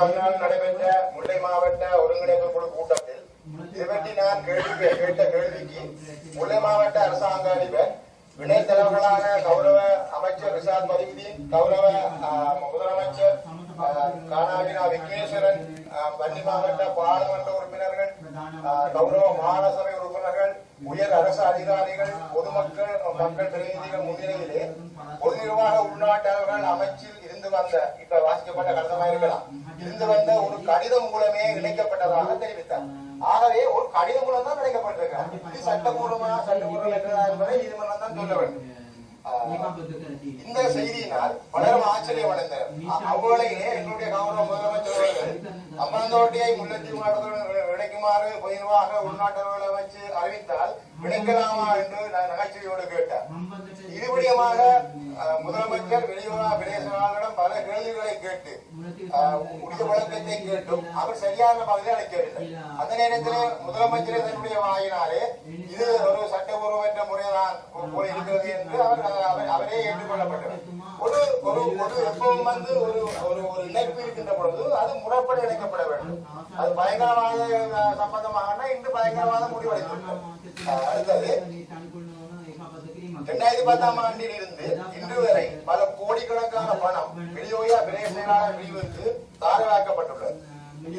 பதினாலு நடைபெற்ற முல்லை மாவட்ட ஒருங்கிணைப்பு குழு கூட்டத்தில் இருபத்தி நான்கு நான் கேள்வி கேட்ட கேள்விக்கு முல்லை மாவட்ட அரசாங்க அதிபர் வினை தலைவர்களான கௌரவ அமைச்சர் ரிஷாத் பதிவுதீன் கௌரவ முதலமைச்சர் கானாவினா விக்னேஸ்வரன் ஆஹ், வன்னி மாவட்ட பாராளுமன்ற உறுப்பினர்கள் கௌரவ மாகாண சபை உறுப்பினர்கள் உயர் அரசு அதிகாரிகள் பொதுமக்கள் மக்கள் பிரதிநிதிகள் முன்னிலையிலே பொது நிர்வாக உள்நாட்டவர்கள் அமைச்சில் இருந்து வந்த இப்ப வாசிக்கப்பட்ட கடிதமா இருக்கலாம். இருந்து வந்த ஒரு கடிதம் மூலமே இணைக்கப்பட்டதாக தெரிவித்தார். ஆகவே ஒரு கடிதம் மூலம் தான் இணைக்கப்பட்டிருக்கார் இது சட்டபூர்வமா சட்டபூர்வம் என்பதை நீதிமன்றம் தான் சொல்ல வேண்டும். இந்த செய்தியினால் பலரும் ஆச்சரியம் அடைந்தனர். அவ்வேளையிலே எங்களுடைய கௌரவ முதலமைச்சர் அம்மந்தோட்டையை முல்லத்தீவு மாவட்டத்துடன் நிர்வாக உள்நாட்டவர்களை அமைச்சு அறிவித்தால் இணைக்கலாமா என்று நான் நகைச்சுவையோடு கேட்டார் இருபடியமாக முதலமைச்சர் வெளியுறவு பிரதேசங்களிடம் பல கேள்விகளை கேட்டு உரிய வழக்கத்தை கேட்டும். அவர் சரியான பதிலை அளிக்கவில்லை. அந்த நேரத்திலே முதலமைச்சர் தன்னுடைய வாயினாலே இது ஒரு சட்டபூர்வமற்ற முறைதான் போல இருக்கிறது என்று அவர் அவர்- அவரே ஏற்றுக்கொள்ளப்பட்டவர் ஒரு ஒரு ஒரு எப்பவும் வந்து ஒரு ஒரு ஒரு இணைப்பு இருக்கின்ற பொழுது அது இணைக்கப்பட வேண்டும். அது பயங்கரவாத சம்பந்தமாக இன்று பயங்கரவாத முடிவடைந்துள்ளது அடுத்தது இரண்டாயிரத்தி பத்தாம் ஆண்டில் இருந்து இன்று வரை பல கோடிக்கணக்கான பணம் வெளியோயா விலை செயலாளர் பிரிவுக்கு தாரவாக்கப்பட்டுள்ளது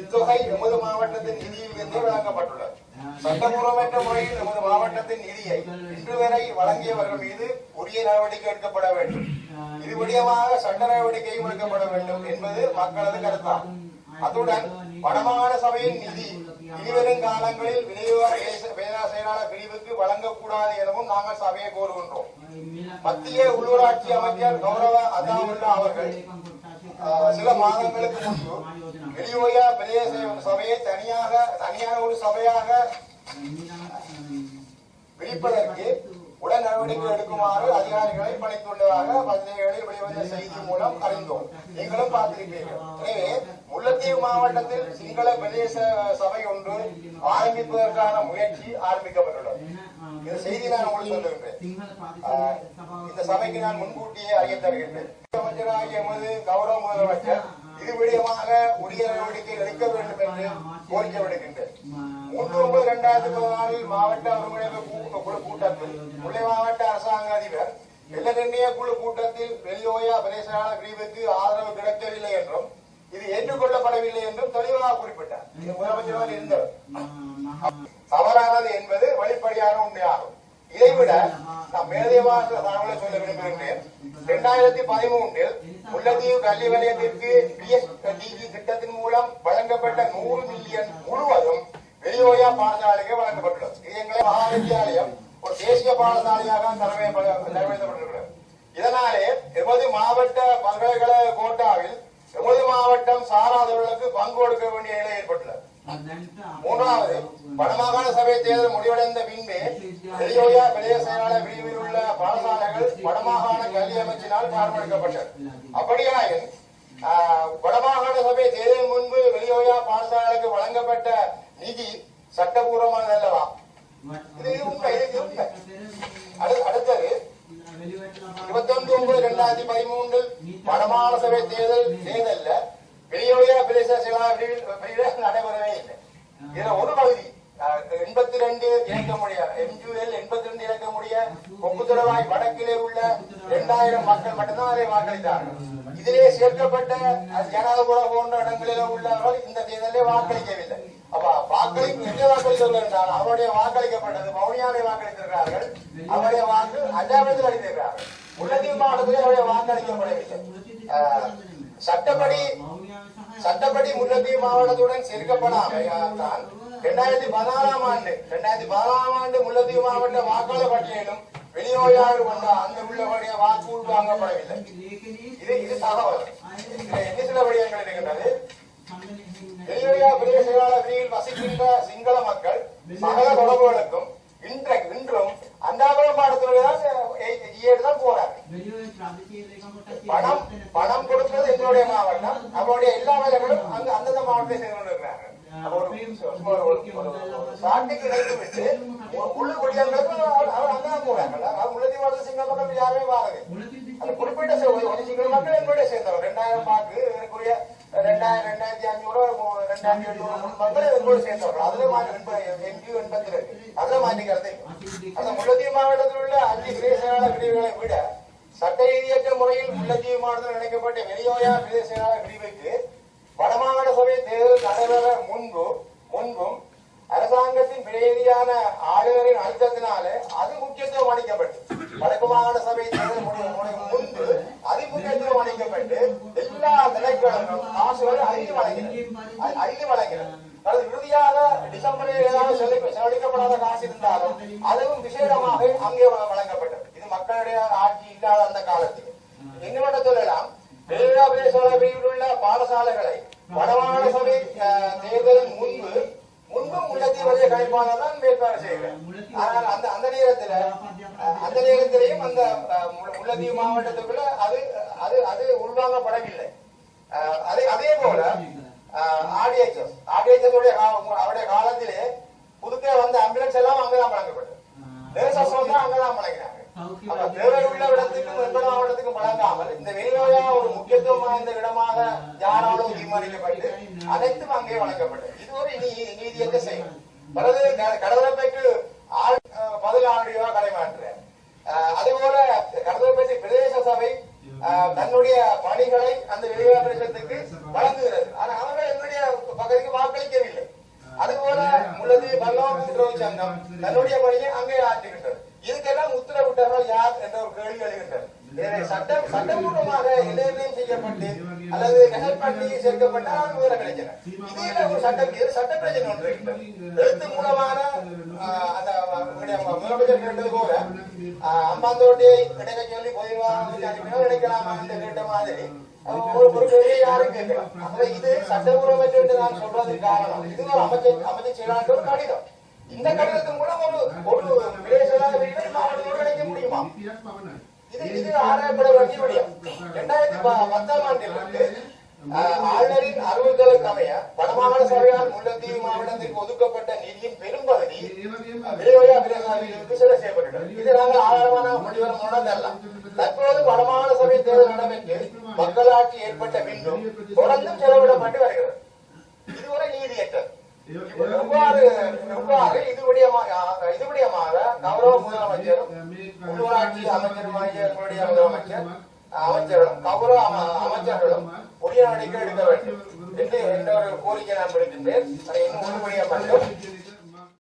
இத்தொகை எமது மாவட்டத்தின் நிதியில் இருந்தே வழங்கப்பட்டுள்ளது சட்டபூர்வமற்ற முறையில் எமது மாவட்டத்தின் நிதியை இன்று வரை வழங்கியவர்கள் மீது உரிய நடவடிக்கை எடுக்கப்பட வேண்டும். இது விடயமாக சட்ட நடவடிக்கையும் எடுக்கப்பட வேண்டும் என்பது மக்களது கருத்தாகும். அத்துடன் வடமாகாண சபையின் நிதி இனிவரும் காலங்களில் விநியோக பேரா செயலாளர் பிரிவுக்கு வழங்கக்கூடாது எனவும் நாங்கள் சபையை கோருகின்றோம். மத்திய உள்ளூராட்சி அமைச்சர் கௌரவ அதாவுல்லா அவர்கள் சில மாதங்களுக்கு முன்பு வெளியோயா பிரதேச சபையை தனியாக தனியான ஒரு சபையாக பிரிப்பதற்கு உடன் நடவடிக்கை எடுக்குமாறு அதிகாரிகளை பணித்துள்ளதாக பத்திரிகைகளில் வெளிவந்த செய்தி மூலம் அறிந்தோம். நீங்களும் பார்த்திருப்பீர்கள். எனவே முல்லைத்தீவு மாவட்டத்தில் சிங்கள பிரதேச சபை ஒன்று ஆரம்பிப்பதற்கான முயற்சி ஆரம்பிக்கப்பட்டுள்ளது. இந்த செய்தி நான் உங்களுக்கு சொல்லுகின்றேன் ஆஹ், இந்த சபைக்கு நான் முன்கூட்டியே அறிய தருகின்றேன் முதலமைச்சராகிய எமது கௌரவ முதலமைச்சர் இது விடயமாக உரிய நடவடிக்கை எடுக்க வேண்டும் என்று கோரிக்கை விடுகின்றேன் மூன்று ஒன்பது இரண்டாயிரத்தி பதினாலில் மாவட்ட ஒருங்கிணைப்பு குழு கூட்டத்தில் முல்லை மாவட்ட அரசாங்க அதிபர் வெள்ள நிர்ணய குழு கூட்டத்தில் வெளியோயா பிரதேச பிரிவுக்கு ஆதரவு கிடைக்கவில்லை என்றும் இது ஏற்றுக்கொள்ளப்படவில்லை என்றும் தெளிவாக குறிப்பிட்டார். இது முதலமைச்சராக இருந்தவர். தவறானது என்பது வெளிப்படையான உண்மையாகும். இதைவிட நான் மேலதிகமாக தகவலை சொல்ல விரும்புகின்றேன். இரண்டாயிரத்தி பதிமூன்றில் முல்லத்தீவு கல்வி வலயத்திற்கு பிஎஸ்டிஜி திட்டத்தின் மூலம் வழங்கப்பட்ட நூறு மில்லியன் முழுவதும் வெளியோயா பாடசாலைக்கு வழங்கப்பட்டுள்ளது. இது எங்களை மகாவித்தியாலயம் ஒரு தேசிய பாடசாலையாக தலைமைப்படுத்தப்பட்டிருக்கிறது இதனாலே எமது மாவட்ட பல்கலைக்கழக கோட்டாவில் எமது மாவட்டம் சாராதவர்களுக்கு பங்கு கொடுக்க வேண்டிய நிலை ஏற்பட்டுள்ளது. மூன்றாவது வடமாகாண சபை தேர்தல் முடிவடைந்த பின்பே வெளியோயா பிரதேச செயலாளர் பிரிவில் உள்ள பாடசாலைகள் வடமாகாண கல்வி அமைச்சினால் பார்வையிடப்பட்டது அப்படியாயின் ஆஹ், வடமாகாண சபை தேர்தல் முன்பு வெளியோயா பாடசாலைகளுக்கு வழங்கப்பட்ட நிதி சட்டபூர்வமானது அல்லவா? இது உண்மை இது உண்மை. அடு- அடுத்தது இருபத்தொன்று ஒன்பது இரண்டாயிரத்தி பதிமூன்றில் வடமாகாண சபை தேர்தல் தேர்தல்ல வெளியோயா பிரதேச செயலாளர் பிரிவில் நடைபெறவே இல்லை. இதுல ஒரு பகுதி எண்பத்தி ரெண்டு இறக்க முடிய எம்ஜிஎல் எண்பத்தி ரெண்டு இறக்க முடிய கொக்குத்துறவாய் வடக்கிலே உள்ள இரண்டாயிரம் மக்கள் மட்டும்தான் அதை வாக்களித்தார்கள். இதிலே சேர்க்கப்பட்ட அஹ், ஜனாதிபுர போன்ற இடங்களில உள்ளவர்கள் இந்த தேர்தலே வாக்களிக்கவில்லை. அப்ப வாக்களிப்பு எங்கே வாக்களித்தவர்கள் என்றால் அவருடைய வாக்களிக்கப்பட்டது மௌனியாவை வாக்களித்திருக்கிறார்கள். அவருடைய வாக்கு அஞ்சாவத்தில் அளித்திருக்கிறார்கள் முல்லத்தீவு மாவட்டத்திலே அவருடைய வாக்களிக்கப்படவில்லை சட்டப்படி சட்டப்படி முல்லத்தீவு மாவட்டத்துடன் சேர்க்கப்படாமல் இரண்டாயிரத்தி பதினாலாம் ஆண்டு இரண்டாயிரத்தி பதினாலாம் ஆண்டு முல்லத்தீவு மாவட்ட வாக்காளர் பட்டியலும் வெளியோயாவில் கொண்ட அந்த உள்ளவருடைய வாக்கு வாங்கப்படவில்லை இது இது தகவல் என்ன சில விடயங்கள் இருக்கின்றது வெளியோயா பிரதேச பிரிவில் வசிக்கின்ற சிங்கள மக்கள் சகல தொடர்புகளுக்கும் இன்றைக்கு இன்றும் அந்தாபுரம் பாடத்துறை தான் ஏடு தான் போறாங்க பணம் பணம் கொடுக்கிறது எங்களுடைய மாவட்டம். அவருடைய எல்லா வேலைகளும் அங்க அந்தந்த மாவட்டத்தை செய்து கொண்டிருக்கிறாங்க அப்ப இணைத்து விட்டு உள்ள குடியார்களுக்கு அவர் அங்கதான் போறாங்கல்ல அவர் முள்ளதி மாவட்ட சிங்கள மக்கள் யாருமே வாருங்க அந்த குறிப்பிட்ட சிங்கள மக்கள் எங்களுடைய சேர்ந்தவர். ரெண்டாயிரம் வாக்கு எனக்குரிய ரெண்டாயிரம் ரெண்டாயிரத்தி ரெண்டாயிரத்தி சேர்ந்தவர்கள். அதுல எண்பது எண்பத்தி ரெண்டு. அதுல மாற்றிக்கிறது அந்த மாவட்டத்தில் உள்ள அஞ்சு பிரிவுகளை விட சட்டரீதியற்ற முறையில் முல்லைத்தீவு மாவட்டத்தில் இணைக்கப்பட்ட வெளியோயா பிரதேசகால பிரிவுக்கு வடமாகாண சபை தேர்தல் நடைபெற முன்பு முன்பும் அரசாங்கத்தின் பிரதியான ஆளுநரின் அழுத்தத்தினாலே அது முக்கியத்துவம் அளிக்கப்பட்டு வடக்கு மாகாண சபை தேர்தல் முன்பு அது முக்கியத்துவம் அளிக்கப்பட்டு எல்லா திணைக்களங்களும் காசுகள் அள்ளி வழங்கினர். அ- வழங்கினர். இறுதியாக டிசம்பரில் ஏதாவது செலவழிக்கப்படாத காசு இருந்தாலும் அதுவும் விசேடமாக அங்கே வ- வழங்கப்பட்டது இது மக்களுடைய ஆட்சி இல்லாத அந்த காலத்தில் என்னவென்று சொல்லலாம் பேராபேசபியில் உள்ள பாடசாலைகளை வடமாகாண சபை அஹ், தேர்தலின் முன்பு முன்பும் முல்லத்தீவுடைய கணிப்பாளர் தான் மேற்பாடு செய்கிறேன் ஆனால் அந்த அந்த நேரத்துல அஹ், அந்த நேரத்திலேயும் அந்த அஹ், முல்ல- முல்லைத்தீவு மாவட்டத்துக்குள்ள அது அது அது உள்வாங்கப்படவில்லை. அஹ், அதே அதே போல ஆடிஎச்எஸ் ஆடிஎச்எஸ் அவருடைய காலத்திலே புதுக்கே வந்த ஆம்புலன்ஸ் எல்லாம் அங்கதான் வழங்கப்பட்டது அங்கதான் வழங்கினாங்க அப்ப உள்ள இடத்துக்கும் வெப்பட மாவட்டத்துக்கும் வழங்காமல் இந்த வெளிநோயா ஒரு முக்கியத்துவம் வாய்ந்த இடமாக யாராலும் தீர்மானிக்கப்பட்டு அனைத்தும் அங்கே வழங்கப்பட்டது. இது ஒரு நீதியற்ற செயல். பிறகு க- பல்லவ கூட்டுறவு சங்கம் தன்னுடைய பணியை அங்கே ஆற்றுகின்றது இதுக்கெல்லாம் உத்தரவிட்டவர்கள் யார் என்ற ஒரு கேள்வி எழுகின்றது எனவே சட்டம் சட்டபூர்வமாக இளைஞரையும் செய்யப்பட்டு அல்லது நகர்பட்டி சேர்க்கப்பட்டால் அது வேற கிடைக்கிறது இதில் ஒரு சட்டம் இது சட்ட பிரச்சனை ஒன்று இருக்கின்றது எழுத்து மூலமான அந்த முதலமைச்சர் கேட்டது போல ஆஹ், அம்பாந்தோட்டியை கிடைக்க சொல்லி பொதுவாக நினைக்கலாமா என்று கேட்ட மாதிரி ஒரு யாரும் கேட்கலாம் அப்ப இது சட்டபூர்வமற்ற நான் சொல்றதுக்கு காரணம் இது ஒரு அமைச்சர் அமைச்சர் செயலாளர் கடிதம் இந்த கடிதத்தின் மூலம் ஒரு ஒரு பிரதேசமாக மாவட்டத்தோடு கிடைக்க முடியுமா? இது இது ஆராயப்பட வேண்டிய விடயம் இரண்டாயிரத்தி பத்தாம் ஆண்டிலிருந்து ஆளுநரின் அறிவுறுத்தலுக்கு அமைய வடமாகாண சபையால் முல்லைத்தீவு மாவட்டத்திற்கு ஒதுக்கப்பட்ட நிதியின் பெரும்பகுதி விரைவாக பிரதேசங்களுக்கு செலவு செய்யப்பட்டுள்ளது இது நாங்கள் ஆதாரமான முடிவர முன்னதரலாம் தற்போது வடமாகாண சபை தேர்தல் நடைபெற்று மக்களாட்சி ஏற்பட்ட பின்னும் தொடர்ந்தும் செலவிடப்பட்டு வருகிறது. இதுவரை நீதியற்றது எவ்வாறு எவ்வாறு இதுபடியமாக இதுபடியமாக கௌரவ முதலமைச்சரும் உள்ளூராட்சி அமைச்சருமாகிய எங்களுடைய முதலமைச்சர் அமைச்சர்களும் கௌரவ அமைச்சர்களும் உரிய நடவடிக்கை எடுக்க வேண்டும். என்று என்ற ஒரு கோரிக்கை நான் விடுக்கின்றேன். அதை இன்னும் மட்டும்